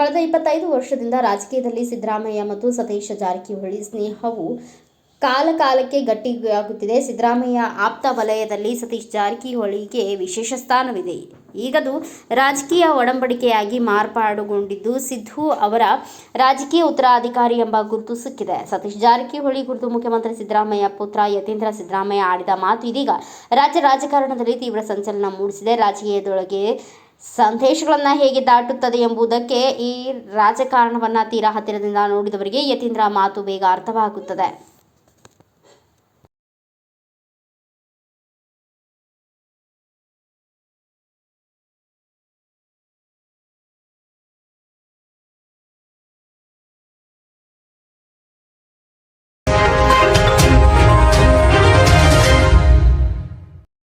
ವರ್ಷದಿಂದ ರಾಜಕೀಯದಲ್ಲಿ ಸಿದ್ದರಾಮಯ್ಯ ಮತ್ತು ಸತೀಶ ಜಾರಕಿಹೊಳಿ ಸ್ನೇಹವು ಕಾಲ ಕಾಲಕ್ಕೆ ಗಟ್ಟಿಯಾಗುತ್ತಿದೆ. ಸಿದ್ದರಾಮಯ್ಯ ಆಪ್ತ ವಲಯದಲ್ಲಿ ಸತೀಶ್ ಜಾರಕಿಹೊಳಿಗೆ ವಿಶೇಷ ಸ್ಥಾನವಿದೆ. ಈಗದು ರಾಜಕೀಯ ಒಡಂಬಡಿಕೆಯಾಗಿ ಮಾರ್ಪಾಡುಗೊಂಡಿದ್ದು ಸಿದ್ದು ಅವರ ರಾಜಕೀಯ ಉತ್ತರಾಧಿಕಾರಿ ಎಂಬ ಗುರುತು ಸಿಕ್ಕಿದೆ. ಸತೀಶ್ ಜಾರಕಿಹೊಳಿ ಕುರಿತು ಮುಖ್ಯಮಂತ್ರಿ ಸಿದ್ದರಾಮಯ್ಯ, ಪುತ್ರ ಯತೀಂದ್ರ ಸಿದ್ದರಾಮಯ್ಯ ಆಡಿದ ಮಾತು ಇದೀಗ ರಾಜ್ಯ ರಾಜಕಾರಣದಲ್ಲಿ ತೀವ್ರ ಸಂಚಲನ ಮೂಡಿಸಿದೆ. ರಾಜಕೀಯದೊಳಗೆ ಸಂದೇಶಗಳನ್ನು ಹೇಗೆ ದಾಟುತ್ತದೆ ಎಂಬುದಕ್ಕೆ ಈ ರಾಜಕಾರಣವನ್ನು ತೀರಾ ಹತ್ತಿರದಿಂದ ನೋಡಿದವರಿಗೆ ಯತೀಂದ್ರ ಮಾತು ಬೇಗ ಅರ್ಥವಾಗುತ್ತದೆ.